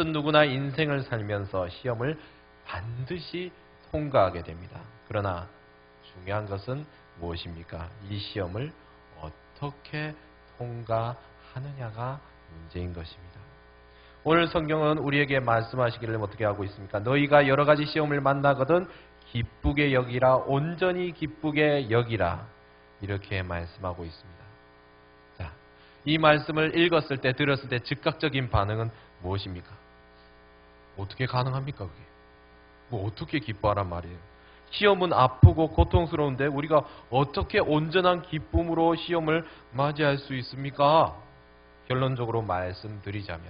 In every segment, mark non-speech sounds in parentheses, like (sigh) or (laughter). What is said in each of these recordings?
어떤 누구나 인생을 살면서 시험을 반드시 통과하게 됩니다. 그러나 중요한 것은 무엇입니까? 이 시험을 어떻게 통과하느냐가 문제인 것입니다. 오늘 성경은 우리에게 말씀하시기를 어떻게 하고 있습니까? 너희가 여러 가지 시험을 만나거든 기쁘게 여기라 온전히 기쁘게 여기라 이렇게 말씀하고 있습니다. 자, 이 말씀을 읽었을 때 들었을 때 즉각적인 반응은 무엇입니까? 어떻게 가능합니까 그게? 뭐 어떻게 기뻐하란 말이에요? 시험은 아프고 고통스러운데 우리가 어떻게 온전한 기쁨으로 시험을 맞이할 수 있습니까? 결론적으로 말씀드리자면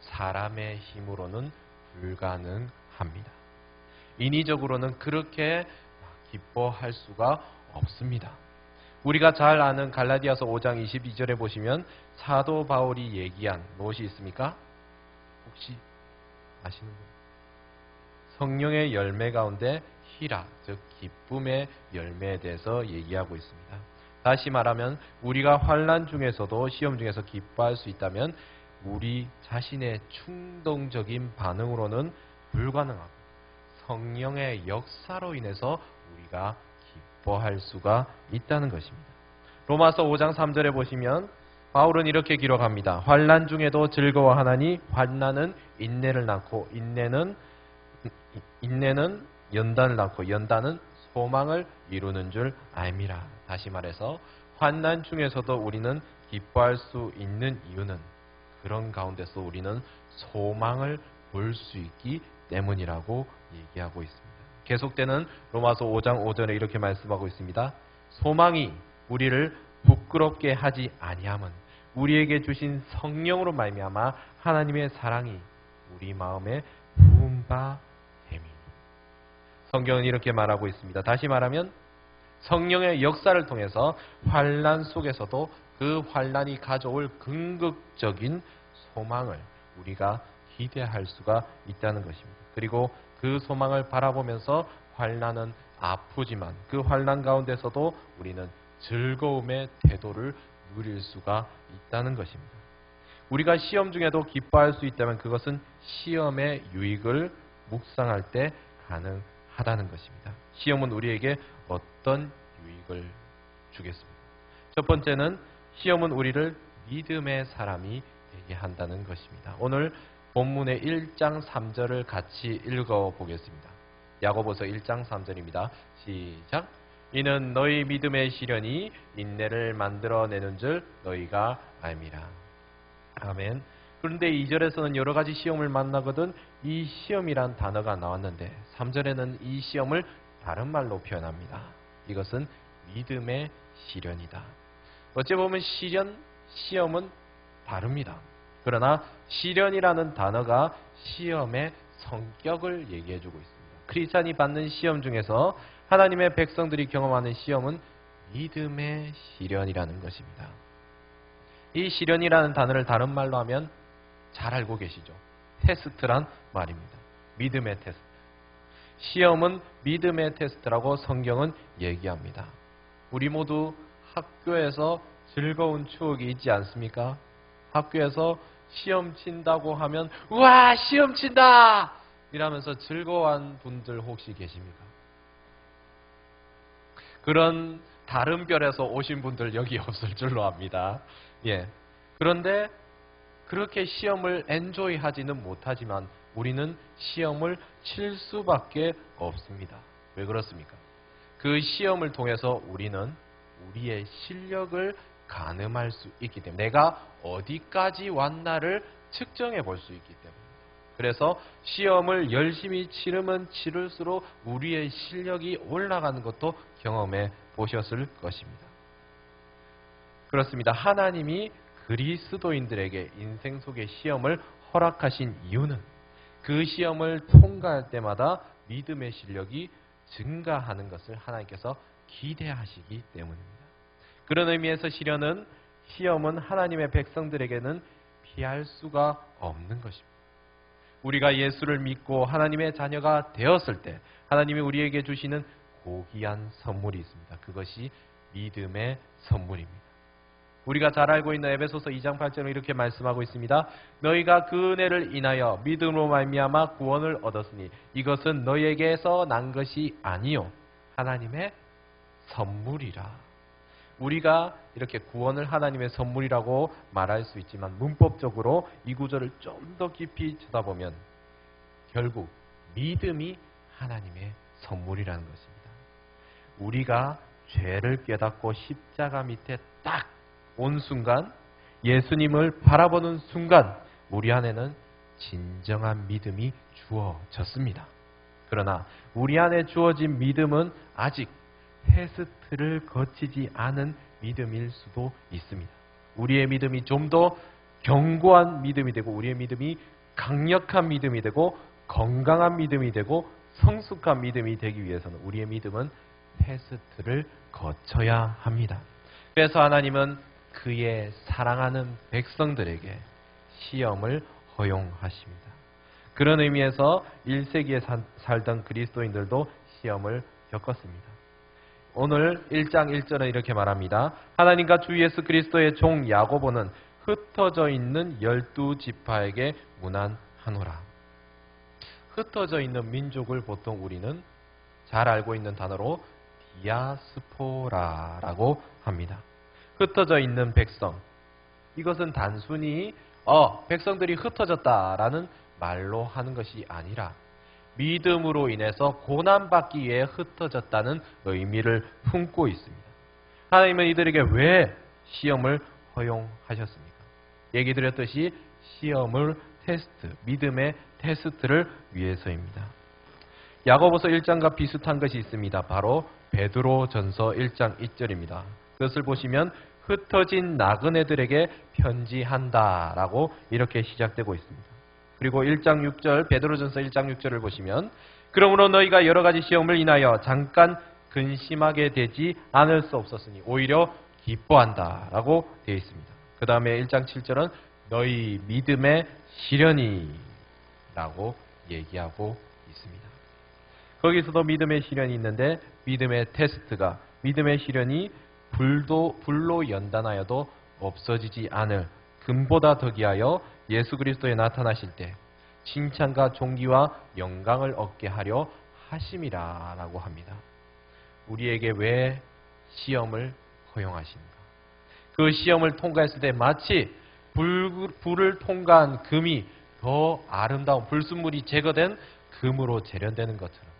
사람의 힘으로는 불가능합니다. 인위적으로는 그렇게 기뻐할 수가 없습니다. 우리가 잘 아는 갈라디아서 5장 22절에 보시면 사도 바울이 얘기한 무엇이 있습니까? 혹시 아시는 분? 성령의 열매 가운데 희라, 즉 기쁨의 열매에 대해서 얘기하고 있습니다. 다시 말하면 우리가 환란 중에서도 시험 중에서 기뻐할 수 있다면 우리 자신의 충동적인 반응으로는 불가능하고 성령의 역사로 인해서 우리가 기뻐할 수가 있다는 것입니다. 로마서 5장 3절에 보시면 바울은 이렇게 기록합니다. 환란 중에도 즐거워하나니 환란은 인내를 낳고 인내는 인내는 연단을 낳고 연단은 소망을 이루는 줄 알미라. 다시 말해서 환난 중에서도 우리는 기뻐할 수 있는 이유는 그런 가운데서 우리는 소망을 볼 수 있기 때문이라고 얘기하고 있습니다. 계속되는 로마서 5장 5절에 이렇게 말씀하고 있습니다. 소망이 우리를 부끄럽게 하지 아니함은 우리에게 주신 성령으로 말미암아 하나님의 사랑이 우리 마음에 부은 바 성경은 이렇게 말하고 있습니다. 다시 말하면 성령의 역사를 통해서 환란 속에서도 그 환란이 가져올 궁극적인 소망을 우리가 기대할 수가 있다는 것입니다. 그리고 그 소망을 바라보면서 환란은 아프지만 그 환란 가운데서도 우리는 즐거움의 태도를 누릴 수가 있다는 것입니다. 우리가 시험 중에도 기뻐할 수 있다면 그것은 시험의 유익을 묵상할 때 가능합니다. 하다는 것입니다. 시험은 우리에게 어떤 유익을 주겠습니까? 첫 번째는 시험은 우리를 믿음의 사람이 되게 한다는 것입니다. 오늘 본문의 1장 3절을 같이 읽어 보겠습니다. 야고보서 1장 3절입니다. 시작. 이는 너희 믿음의 시련이 인내를 만들어내는 줄 너희가 알미라. 아멘. 그런데 2절에서는 여러 가지 시험을 만나거든 이 시험이란 단어가 나왔는데 3절에는 이 시험을 다른 말로 표현합니다. 이것은 믿음의 시련이다. 어찌 보면 시련, 시험은 다릅니다. 그러나 시련이라는 단어가 시험의 성격을 얘기해 주고 있습니다. 크리스찬이 받는 시험 중에서 하나님의 백성들이 경험하는 시험은 믿음의 시련이라는 것입니다. 이 시련이라는 단어를 다른 말로 하면 잘 알고 계시죠? 테스트란 말입니다. 믿음의 테스트. 시험은 믿음의 테스트라고 성경은 얘기합니다. 우리 모두 학교에서 즐거운 추억이 있지 않습니까? 학교에서 시험 친다고 하면 와 시험 친다 이러면서 즐거워한 분들 혹시 계십니까? 그런 다른 별에서 오신 분들 여기 (laughs) 없을 줄로 압니다. 예. 그런데 그렇게 시험을 엔조이 하지는 못하지만 우리는 시험을 칠 수밖에 없습니다. 왜 그렇습니까? 그 시험을 통해서 우리는 우리의 실력을 가늠할 수 있기 때문에 내가 어디까지 왔나를 측정해 볼 수 있기 때문입니다. 그래서 시험을 열심히 치르면 치를수록 우리의 실력이 올라가는 것도 경험해 보셨을 것입니다. 그렇습니다. 하나님이 그리스도인들에게 인생 속의 시험을 허락하신 이유는 그 시험을 통과할 때마다 믿음의 실력이 증가하는 것을 하나님께서 기대하시기 때문입니다. 그런 의미에서 시련은 시험은 하나님의 백성들에게는 피할 수가 없는 것입니다. 우리가 예수를 믿고 하나님의 자녀가 되었을 때 하나님이 우리에게 주시는 고귀한 선물이 있습니다. 그것이 믿음의 선물입니다. 우리가 잘 알고 있는 에베소서 2장 8절은 이렇게 말씀하고 있습니다. 너희가 그 은혜를 인하여 믿음으로 말미암아 구원을 얻었으니 이것은 너희에게서 난 것이 아니요 하나님의 선물이라. 우리가 이렇게 구원을 하나님의 선물이라고 말할 수 있지만 문법적으로 이 구절을 좀 더 깊이 쳐다보면 결국 믿음이 하나님의 선물이라는 것입니다. 우리가 죄를 깨닫고 십자가 밑에 딱 온 순간 예수님을 바라보는 순간 우리 안에는 진정한 믿음이 주어졌습니다. 그러나 우리 안에 주어진 믿음은 아직 테스트를 거치지 않은 믿음일 수도 있습니다. 우리의 믿음이 좀 더 견고한 믿음이 되고 우리의 믿음이 강력한 믿음이 되고 건강한 믿음이 되고 성숙한 믿음이 되기 위해서는 우리의 믿음은 테스트를 거쳐야 합니다. 그래서 하나님은 그의 사랑하는 백성들에게 시험을 허용하십니다. 그런 의미에서 1세기에 살던 그리스도인들도 시험을 겪었습니다. 오늘 1장 1절은 이렇게 말합니다. 하나님과 주 예수 그리스도의 종 야고보는 흩어져 있는 열두 지파에게 문안하노라. 흩어져 있는 민족을 보통 우리는 잘 알고 있는 단어로 디아스포라라고 합니다. 흩어져 있는 백성. 이것은 단순히 어, 백성들이 흩어졌다라는 말로 하는 것이 아니라 믿음으로 인해서 고난받기 위해 흩어졌다는 의미를 품고 있습니다. 하나님은 이들에게 왜 시험을 허용하셨습니까? 얘기 드렸듯이 시험을 테스트, 믿음의 테스트를 위해서입니다. 야고보서 1장과 비슷한 것이 있습니다. 바로 베드로 전서 1장 2절입니다. 그것을 보시면 흩어진 나그네들에게 편지한다라고 이렇게 시작되고 있습니다. 그리고 1장 6절 베드로전서 1장 6절을 보시면 그러므로 너희가 여러 가지 시험을 인하여 잠깐 근심하게 되지 않을 수 없었으니 오히려 기뻐한다라고 되어 있습니다. 그 다음에 1장 7절은 너희 믿음의 시련이라고 얘기하고 있습니다. 거기서도 믿음의 시련이 있는데 믿음의 테스트가 믿음의 시련이 불도 불로 연단하여도 없어지지 않을 금보다 더기하여 예수 그리스도에 나타나실 때 칭찬과 존귀와 영광을 얻게 하려 하심이라라고 합니다. 우리에게 왜 시험을 허용하십니까? 그 시험을 통과했을 때 마치 불, 불을 통과한 금이 더 아름다운 불순물이 제거된 금으로 재련되는 것처럼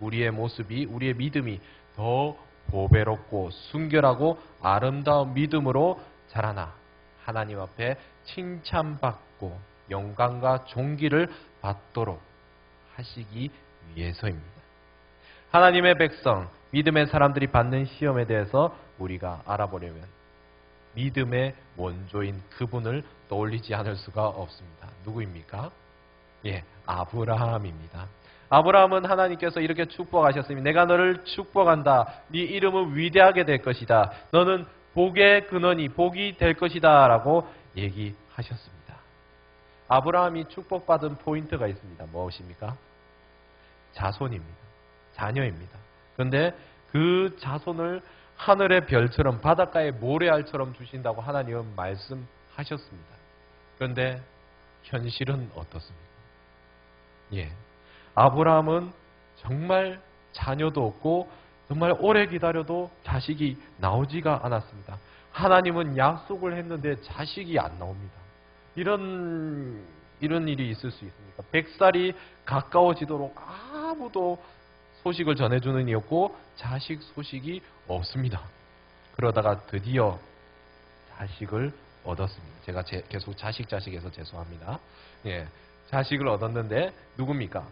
우리의 모습이 우리의 믿음이 더 보배롭고 순결하고 아름다운 믿음으로 자라나 하나님 앞에 칭찬받고 영광과 존귀를 받도록 하시기 위해서입니다. 하나님의 백성, 믿음의 사람들이 받는 시험에 대해서 우리가 알아보려면 믿음의 원조인 그분을 떠올리지 않을 수가 없습니다. 누구입니까? 예, 아브라함입니다. 아브라함은 하나님께서 이렇게 축복하셨으니 내가 너를 축복한다. 네 이름은 위대하게 될 것이다. 너는 복의 근원이 복이 될 것이다라고 얘기하셨습니다. 아브라함이 축복받은 포인트가 있습니다. 무엇입니까? 자손입니다. 자녀입니다. 그런데 그 자손을 하늘의 별처럼 바닷가의 모래알처럼 주신다고 하나님은 말씀하셨습니다. 그런데 현실은 어떻습니까? 예. 아브라함은 정말 자녀도 없고 정말 오래 기다려도 자식이 나오지가 않았습니다. 하나님은 약속을 했는데 자식이 안 나옵니다. 이런 이런 일이 있을 수 있습니까? 백살이 가까워지도록 아무도 소식을 전해주는 이었고 자식 소식이 없습니다. 그러다가 드디어 자식을 얻었습니다. 제가 제, 계속 자식 자식에서 죄송합니다. 예, 자식을 얻었는데 누굽니까?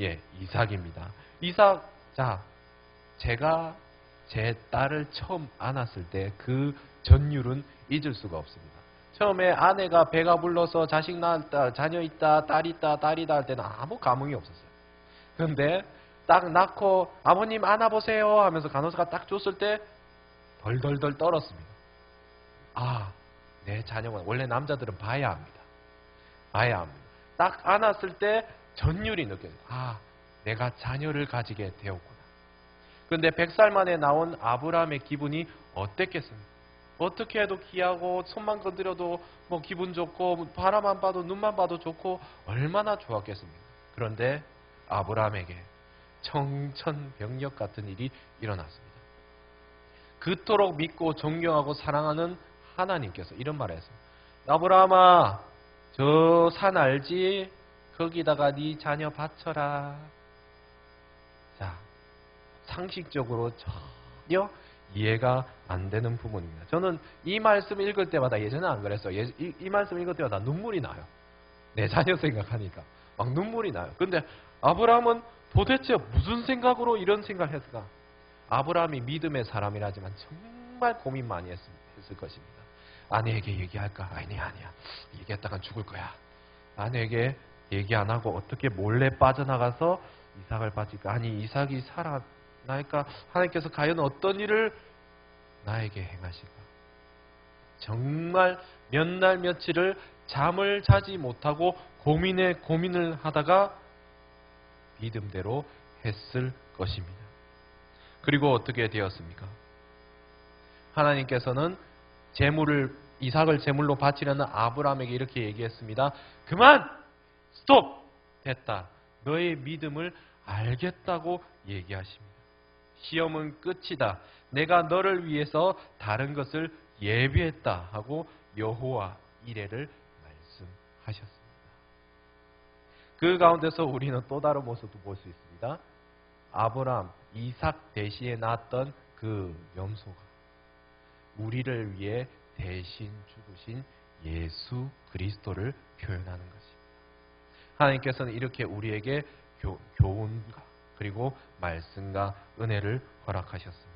예, 이삭입니다. 이삭, 자, 제가 제 딸을 처음 안았을 때 그 전율은 잊을 수가 없습니다. 처음에 아내가 배가 불러서 자식 낳았다, 자녀 있다, 딸 있다, 딸이다 할 때는 아무 감흥이 없었어요. 그런데 딱 낳고 아버님 안아보세요 하면서 간호사가 딱 줬을 때 덜덜덜 떨었습니다. 아, 내 자녀가 원래 남자들은 봐야 합니다. 봐야 합니다. 딱 안았을 때 전율이 느껴져요. 아, 내가 자녀를 가지게 되었구나. 그런데 100살 만에 나온 아브라함의 기분이 어땠겠습니까? 어떻게 해도 귀하고 손만 건드려도 뭐 기분 좋고 바라만 봐도 눈만 봐도 좋고 얼마나 좋았겠습니까? 그런데 아브라함에게 청천벽력 같은 일이 일어났습니다. 그토록 믿고 존경하고 사랑하는 하나님께서 이런 말을 했습니다. 아브라함아, 저 산 알지? 거기다가 네 자녀 바쳐라. 자, 상식적으로 전혀 이해가 안 되는 부분입니다. 저는 이 말씀 읽을 때마다 예전에 안 그랬어요. 예, 이, 이 말씀 읽을 때마다 눈물이 나요. 내 자녀 생각하니까 막 눈물이 나요. 근데 아브라함은 도대체 무슨 생각으로 이런 생각을 했을까? 아브라함이 믿음의 사람이라지만 정말 고민 많이 했, 했을 것입니다. 아내에게 얘기할까? 아니 아니야. 얘기했다간 죽을 거야. 아내에게 얘기 안 하고 어떻게 몰래 빠져나가서 이삭을 바칠까? 아니 이삭이 살아 나니까 하나님께서 과연 어떤 일을 나에게 행하실까? 정말 몇 날 며칠을 잠을 자지 못하고 고민에 고민을 하다가 믿음대로 했을 것입니다. 그리고 어떻게 되었습니까? 하나님께서는 재물을 이삭을 제물로 바치려는 아브라함에게 이렇게 얘기했습니다. 그만! 스톱! 됐다. 너의 믿음을 알겠다고 얘기하십니다. 시험은 끝이다. 내가 너를 위해서 다른 것을 예비했다 하고 여호와 이래를 말씀하셨습니다. 그 가운데서 우리는 또 다른 모습도 볼 수 있습니다. 아브라함, 이삭 대시에 낳았던 그 염소가 우리를 위해 대신 죽으신 예수 그리스도를 표현하는 것입니다. 하나님께서는 이렇게 우리에게 교, 교훈과 그리고 말씀과 은혜를 허락하셨습니다.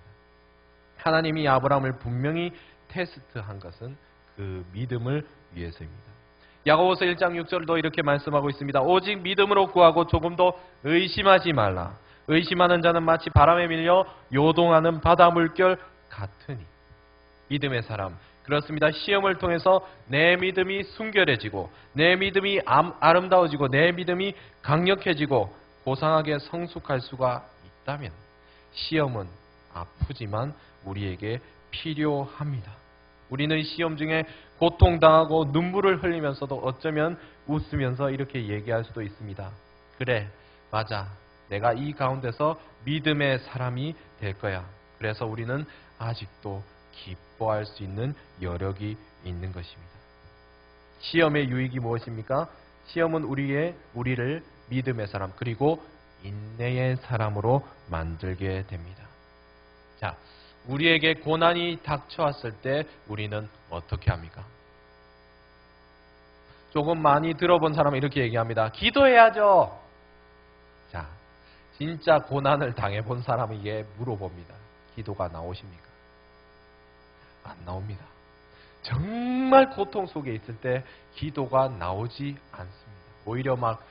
하나님이 아브라함을 분명히 테스트한 것은 그 믿음을 위해서입니다. 야고보서 1장 6절도 이렇게 말씀하고 있습니다. 오직 믿음으로 구하고 조금도 의심하지 말라. 의심하는 자는 마치 바람에 밀려 요동하는 바다 물결 같으니. 믿음의 사람. 그렇습니다. 시험을 통해서 내 믿음이 순결해지고, 내 믿음이 아름다워지고, 내 믿음이 강력해지고, 고상하게 성숙할 수가 있다면, 시험은 아프지만 우리에게 필요합니다. 우리는 시험 중에 고통당하고 눈물을 흘리면서도 어쩌면 웃으면서 이렇게 얘기할 수도 있습니다. 그래, 맞아. 내가 이 가운데서 믿음의 사람이 될 거야. 그래서 우리는 아직도 기뻐할 수 있는 여력이 있는 것입니다. 시험의 유익이 무엇입니까? 시험은 우리의 우리를 믿음의 사람 그리고 인내의 사람으로 만들게 됩니다. 자, 우리에게 고난이 닥쳐왔을 때 우리는 어떻게 합니까? 조금 많이 들어본 사람은 이렇게 얘기합니다. 기도해야죠. 자, 진짜 고난을 당해본 사람에게 물어봅니다. 기도가 나오십니까? 안 나옵니다. 정말 고통 속에 있을 때 기도가 나오지 않습니다. 오히려 막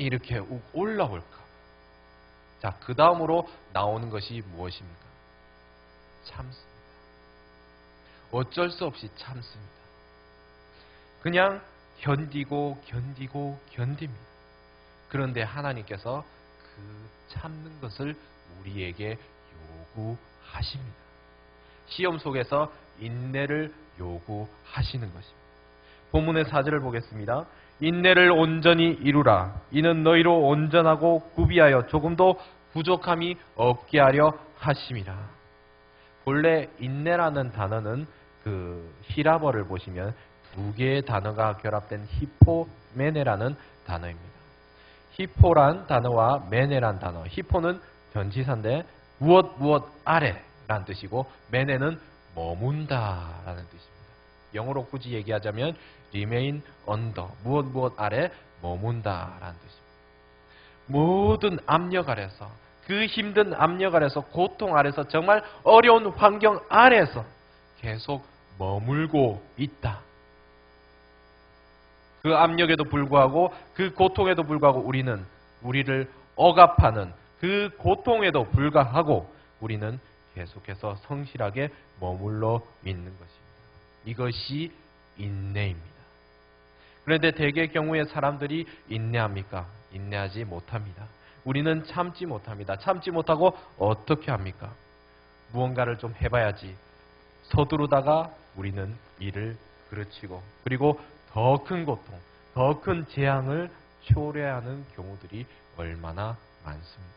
이렇게 올라올까. 자, 그 다음으로 나오는 것이 무엇입니까? 참습니다. 어쩔 수 없이 참습니다. 그냥 견디고 견디고 견딥니다. 그런데 하나님께서 그 참는 것을 우리에게 요구하십니다. 시험 속에서 인내를 요구하시는 것입니다. 본문의 사절을 보겠습니다. 인내를 온전히 이루라. 이는 너희로 온전하고 구비하여 조금도 부족함이 없게 하려 하심이라. 본래 인내라는 단어는 그 히라버를 보시면 두 개의 단어가 결합된 히포메네라는 단어입니다. 히포란 단어와 메네란 단어. 히포는 전치사인데 무엇 무엇 아래라는 뜻이고 메네는 머문다라는 뜻입니다. 영어로 굳이 얘기하자면 remain under 무엇 무엇 아래 머문다라는 뜻입니다. 모든 압력 아래서 그 힘든 압력 아래서 고통 아래서 정말 어려운 환경 아래서 계속 머물고 있다. 그 압력에도 불구하고 그 고통에도 불구하고 우리는 우리를 억압하는 그 고통에도 불구하고 우리는 계속해서 성실하게 머물러 있는 것입니다. 이것이 인내입니다. 그런데 대개 경우에 사람들이 인내합니까? 인내하지 못합니다. 우리는 참지 못합니다. 참지 못하고 어떻게 합니까? 무언가를 좀 해봐야지. 서두르다가 우리는 이를 그르치고 그리고 더 큰 고통, 더 큰 재앙을 초래하는 경우들이 얼마나 많습니까?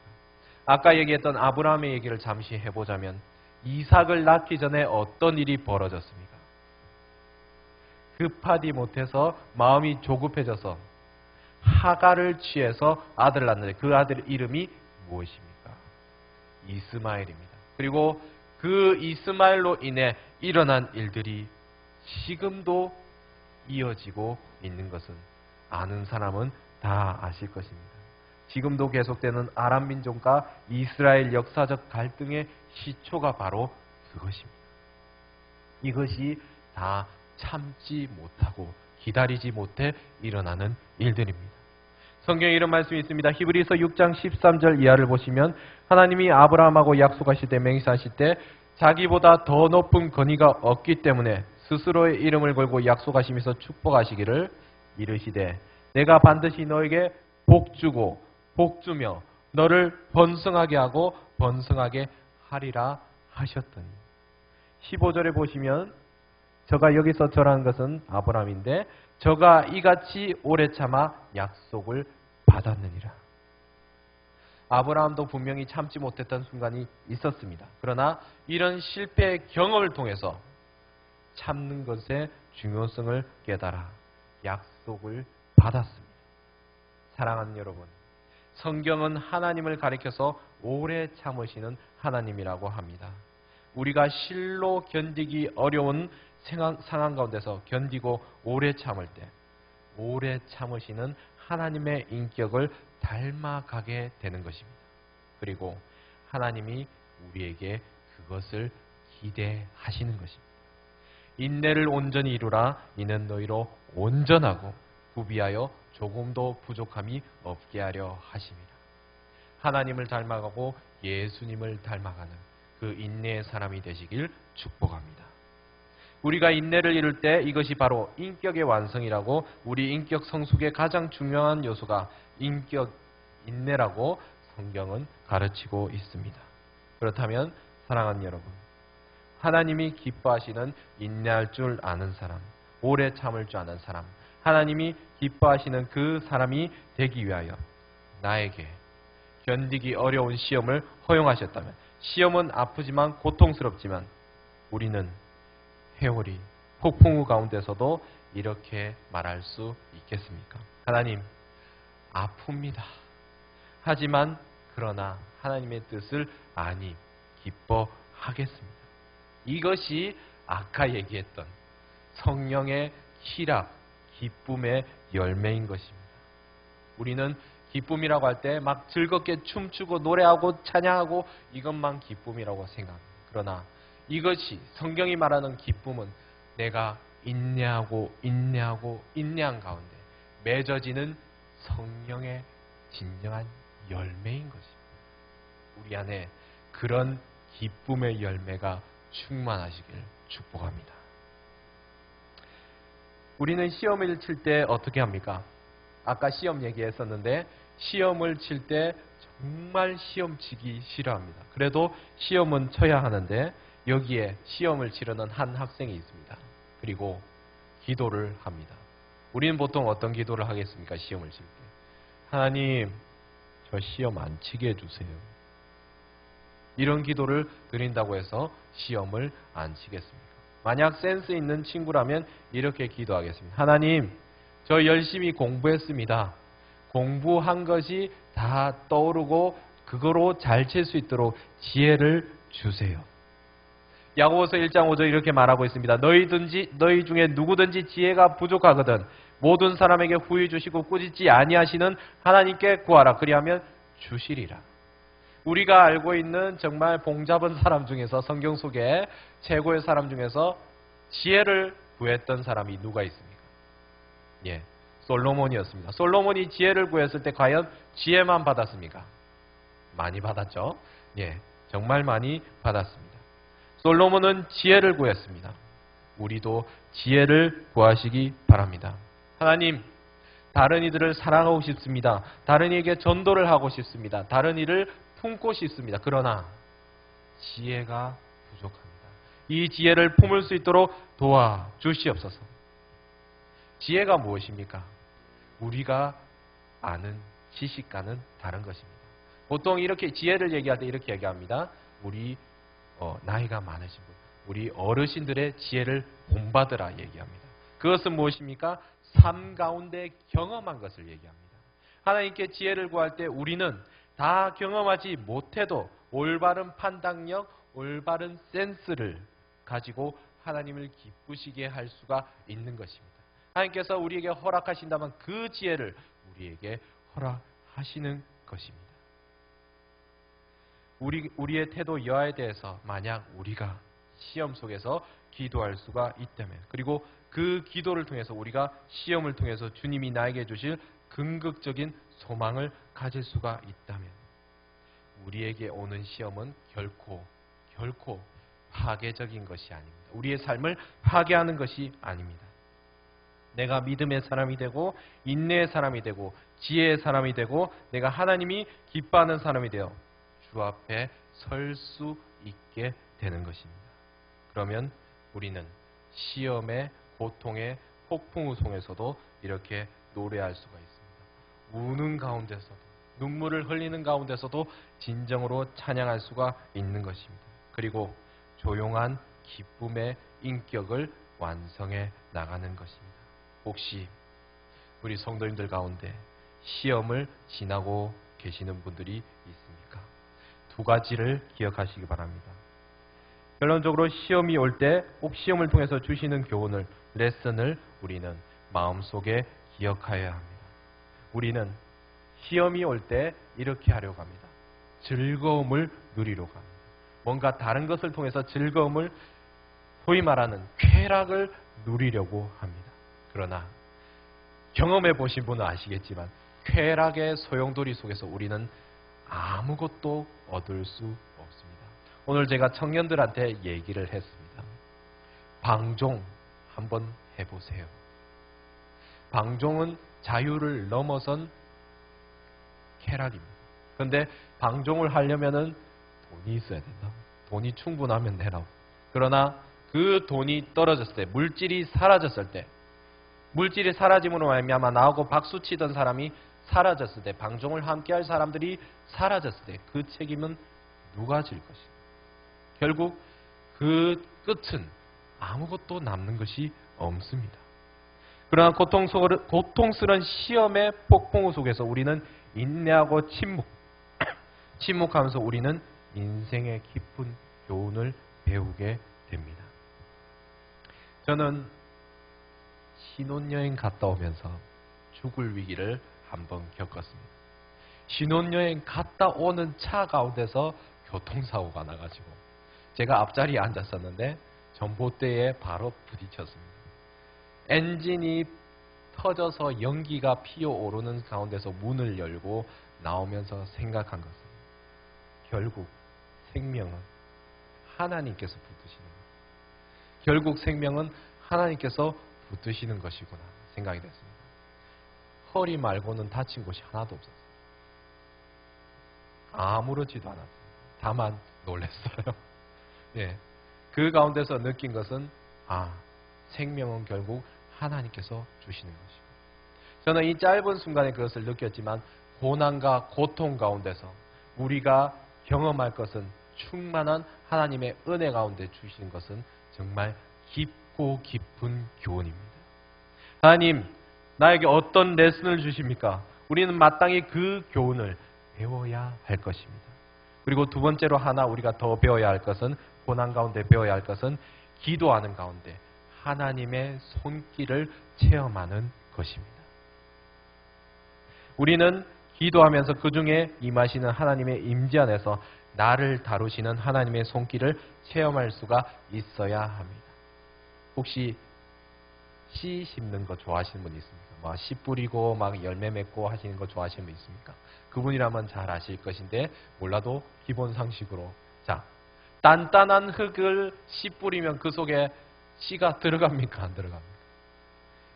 아까 얘기했던 아브라함의 얘기를 잠시 해보자면 이삭을 낳기 전에 어떤 일이 벌어졌습니까? 급하디 못해서 마음이 조급해져서 하가를 취해서 아들을 낳는데 그 아들 이름이 무엇입니까? 이스마엘입니다. 그리고 그 이스마엘로 인해 일어난 일들이 지금도 이어지고 있는 것은 아는 사람은 다 아실 것입니다. 지금도 계속되는 아람 민족과 이스라엘 역사적 갈등의 시초가 바로 그것입니다. 이것이 다 참지 못하고 기다리지 못해 일어나는 일들입니다. 성경에 이런 말씀이 있습니다. 히브리서 6장 13절 이하를 보시면 하나님이 아브라함하고 약속하실 때 맹세하실 때 자기보다 더 높은 권위가 없기 때문에 스스로의 이름을 걸고 약속하시면서 축복하시기를 이르시되 내가 반드시 너에게 복 주고 복 주며 너를 번성하게 하고 번성하게 하리라 하셨더니 15절에 보시면 저가 여기서 절하는 것은 아브라함인데 저가 이같이 오래 참아 약속을 받았느니라. 아브라함도 분명히 참지 못했던 순간이 있었습니다. 그러나 이런 실패의 경험을 통해서 참는 것의 중요성을 깨달아 약속을 받았습니다. 사랑하는 여러분, 성경은 하나님을 가리켜서 오래 참으시는 하나님이라고 합니다. 우리가 실로 견디기 어려운 상황, 가운데서 견디고 오래 참을 때 오래 참으시는 하나님의 인격을 닮아가게 되는 것입니다. 그리고 하나님이 우리에게 그것을 기대하시는 것입니다. 인내를 온전히 이루라 이는 너희로 온전하고 구비하여 조금도 부족함이 없게 하려 하심이라. 하나님을 닮아가고 예수님을 닮아가는 그 인내의 사람이 되시길 축복합니다. 우리가 인내를 이룰 때 이것이 바로 인격의 완성이라고 우리 인격 성숙의 가장 중요한 요소가 인격 인내라고 성경은 가르치고 있습니다. 그렇다면 사랑하는 여러분, 하나님이 기뻐하시는 인내할 줄 아는 사람, 오래 참을 줄 아는 사람, 하나님이 기뻐하시는 그 사람이 되기 위하여 나에게 견디기 어려운 시험을 허용하셨다면 시험은 아프지만 고통스럽지만 우리는 회오리 폭풍우 가운데서도 이렇게 말할 수 있겠습니까? 하나님 아픕니다. 하지만 그러나 하나님의 뜻을 아니 기뻐하겠습니다. 이것이 아까 얘기했던 성령의 희락, 기쁨의 열매인 것입니다. 우리는 기쁨이라고 할 때 막 즐겁게 춤추고 노래하고 찬양하고 이것만 기쁨이라고 생각합니다. 그러나 이것이 성경이 말하는 기쁨은 내가 인내하고 인내하고 인내한 가운데 맺어지는 성령의 진정한 열매인 것입니다. 우리 안에 그런 기쁨의 열매가 충만하시길 축복합니다. 우리는 시험을 칠 때 어떻게 합니까? 아까 시험 얘기했었는데 시험을 칠 때 정말 시험 치기 싫어합니다. 그래도 시험은 쳐야 하는데 여기에 시험을 치르는 한 학생이 있습니다. 그리고 기도를 합니다. 우리는 보통 어떤 기도를 하겠습니까? 시험을 칠 때. 하나님, 저 시험 안 치게 해주세요. 이런 기도를 드린다고 해서 시험을 안 치겠습니까? 만약 센스 있는 친구라면 이렇게 기도하겠습니다. 하나님, 저 열심히 공부했습니다. 공부한 것이 다 떠오르고 그거로 잘 칠 수 있도록 지혜를 주세요. 야고보서 1장 5절 이렇게 말하고 있습니다. 너희든지 너희 중에 누구든지 지혜가 부족하거든 모든 사람에게 후히 주시고 꾸짖지 아니하시는 하나님께 구하라. 그리하면 주시리라. 우리가 알고 있는 정말 봉잡은 사람 중에서 성경 속에 최고의 사람 중에서 지혜를 구했던 사람이 누가 있습니까? 예. 솔로몬이었습니다. 솔로몬이 지혜를 구했을 때 과연 지혜만 받았습니까? 많이 받았죠. 예. 정말 많이 받았습니다. 솔로몬은 지혜를 구했습니다. 우리도 지혜를 구하시기 바랍니다. 하나님, 다른 이들을 사랑하고 싶습니다. 다른 이에게 전도를 하고 싶습니다. 다른 이를 품고 싶습니다. 그러나 지혜가 부족합니다. 이 지혜를 품을 수 있도록 도와 주시옵소서. 지혜가 무엇입니까? 우리가 아는 지식과는 다른 것입니다. 보통 이렇게 지혜를 얘기할 때 이렇게 얘기합니다. 우리 어, 나이가 많으신 분, 우리 어르신들의 지혜를 본받으라 얘기합니다. 그것은 무엇입니까? 삶 가운데 경험한 것을 얘기합니다. 하나님께 지혜를 구할 때 우리는 다 경험하지 못해도 올바른 판단력, 올바른 센스를 가지고 하나님을 기쁘시게 할 수가 있는 것입니다. 하나님께서 우리에게 허락하신다면 그 지혜를 우리에게 허락하시는 것입니다. 우리, 우리의 태도 여하에 대해서 만약 우리가 시험 속에서 기도할 수가 있다면 그리고 그 기도를 통해서 우리가 시험을 통해서 주님이 나에게 주실 긍극적인 소망을 가질 수가 있다면 우리에게 오는 시험은 결코 결코 파괴적인 것이 아닙니다. 우리의 삶을 파괴하는 것이 아닙니다. 내가 믿음의 사람이 되고 인내의 사람이 되고 지혜의 사람이 되고 내가 하나님이 기뻐하는 사람이 되어 주 앞에 설 수 있게 되는 것입니다. 그러면 우리는 시험의 고통의 폭풍우 속에서도 이렇게 노래할 수가 있습니다. 우는 가운데서도 눈물을 흘리는 가운데서도 진정으로 찬양할 수가 있는 것입니다. 그리고 조용한 기쁨의 인격을 완성해 나가는 것입니다. 혹시 우리 성도님들 가운데 시험을 지나고 계시는 분들이 있습니까? 두 가지를 기억하시기 바랍니다. 결론적으로 시험이 올때꼭 시험을 통해서 주시는 교훈을 레슨을 우리는 마음속에 기억하여야 합니다. 우리는 시험이 올 때 이렇게 하려고 합니다. 즐거움을 누리려고 합니다. 뭔가 다른 것을 통해서 즐거움을 소위 말하는 쾌락을 누리려고 합니다. 그러나 경험해 보신 분은 아시겠지만 쾌락의 소용돌이 속에서 우리는 아무것도 얻을 수 없습니다. 오늘 제가 청년들한테 얘기를 했습니다. 방종 한번 해보세요. 방종은 자유를 넘어선 쾌락입니다. 그런데 방종을 하려면은 돈이 있어야 된다. 돈이 충분하면 되라고. 그러나 그 돈이 떨어졌을 때, 물질이 사라졌을 때, 물질이 사라짐으로 말미암아 나오고 박수 치던 사람이 사라졌을 때, 방종을 함께할 사람들이 사라졌을 때, 그 책임은 누가 질 것인가? 결국 그 끝은 아무것도 남는 것이 없습니다. 그러나 고통스러운, 시험의 폭풍우 속에서 우리는 인내하고 침묵, (clears throat) 침묵하면서 우리는 인생의 깊은 교훈을 배우게 됩니다. 저는 신혼여행 갔다 오면서 죽을 위기를 한번 겪었습니다. 신혼여행 갔다 오는 차 가운데서 교통사고가 나가지고 제가 앞자리에 앉았었는데 전봇대에 바로 부딪혔습니다. 엔진이 터져서 연기가 피어오르는 가운데서 문을 열고 나오면서 생각한 것은 결국 생명은 하나님께서 붙드시는 것. 결국 생명은 하나님께서 붙드시는 것이구나 생각이 됐습니다. 허리 말고는 다친 곳이 하나도 없었어요. 아무렇지도 않았습니다. 다만 놀랐어요. (laughs) 예. 그 가운데서 느낀 것은 아, 생명은 결국 하나님께서 주시는 것이고. 저는 이 짧은 순간에 그것을 느꼈지만 고난과 고통 가운데서 우리가 경험할 것은 충만한 하나님의 은혜 가운데 주신 것은 정말 깊고 깊은 교훈입니다. 하나님, 나에게 어떤 레슨을 주십니까? 우리는 마땅히 그 교훈을 배워야 할 것입니다. 그리고 두 번째로 하나 우리가 더 배워야 할 것은 고난 가운데 배워야 할 것은 기도하는 가운데 하나님의 손길을 체험하는 것입니다. 우리는 기도하면서 그 중에 임하시는 하나님의 임재 안에서 나를 다루시는 하나님의 손길을 체험할 수가 있어야 합니다. 혹시 씨 심는 거 좋아하시는 분 있습니까? 막 씨 뿌리고 막 열매 맺고 하시는 거 좋아하시는 분 있습니까? 그분이라면 잘 아실 것인데 몰라도 기본 상식으로 자 단단한 흙을 씨 뿌리면 그 속에 씨가 들어갑니까 안 들어갑니까?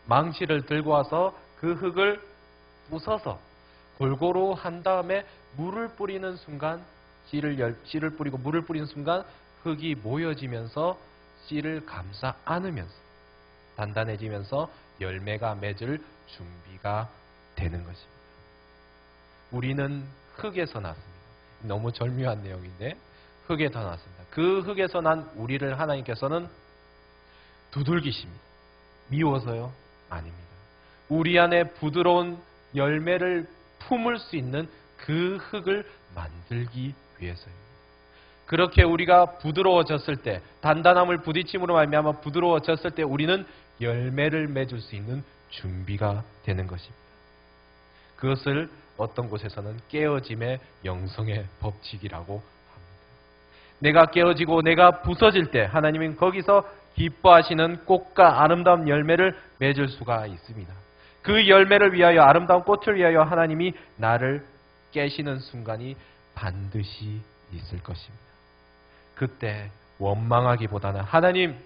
망치를 들고 와서 그 흙을 부숴서 골고루 한 다음에 물을 뿌리는 순간 씨를 열, 씨를 뿌리고 물을 뿌리는 순간 흙이 모여지면서 씨를 감싸 안으면서 단단해지면서 열매가 맺을 준비가 되는 것입니다. 우리는 흙에서 났습니다. 너무 절묘한 내용인데 흙에서 났습니다. 그 흙에서 난 우리를 하나님께서는 두들기십니다. 미워서요? 아닙니다. 우리 안에 부드러운 열매를 품을 수 있는 그 흙을 만들기 위해서입니다. 그렇게 우리가 부드러워졌을 때 단단함을 부딪힘으로 말미암아 부드러워졌을 때 우리는 열매를 맺을 수 있는 준비가 되는 것입니다. 그것을 어떤 곳에서는 깨어짐의 영성의 법칙이라고 합니다. 내가 깨어지고 내가 부서질 때 하나님은 거기서 기뻐하시는 꽃과 아름다운 열매를 맺을 수가 있습니다. 그 열매를 위하여 아름다운 꽃을 위하여 하나님이 나를 깨시는 순간이 반드시 있을 것입니다. 그때 원망하기보다는 하나님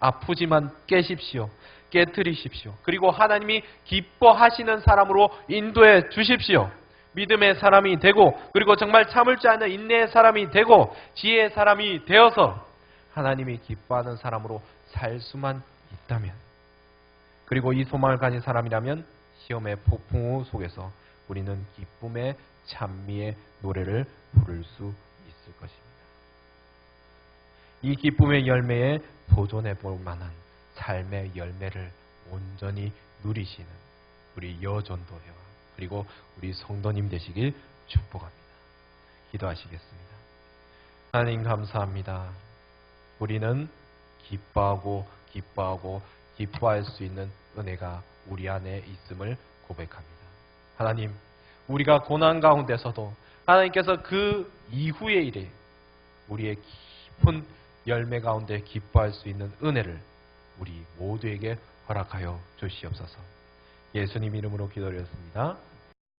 아프지만 깨십시오. 깨뜨리십시오. 그리고 하나님이 기뻐하시는 사람으로 인도해 주십시오. 믿음의 사람이 되고 그리고 정말 참을 줄 아는 인내의 사람이 되고 지혜의 사람이 되어서 하나님이 기뻐하는 사람으로 살 수만 있다면 그리고 이 소망을 가진 사람이라면 시험의 폭풍우 속에서 우리는 기쁨의 찬미의 노래를 부를 수 있을 것입니다. 이 기쁨의 열매에 도전해 볼 만한 삶의 열매를 온전히 누리시는 우리 여전도회와 그리고 우리 성도님 되시길 축복합니다. 기도하시겠습니다. 하나님 감사합니다. 우리는 기뻐하고 기뻐하고 기뻐할 수 있는 은혜가 우리 안에 있음을 고백합니다. 하나님, 우리가 고난 가운데서도 하나님께서 그 이후의 일에 우리의 깊은 열매 가운데 기뻐할 수 있는 은혜를 우리 모두에게 허락하여 주시옵소서. 예수님 이름으로 기도드렸습니다.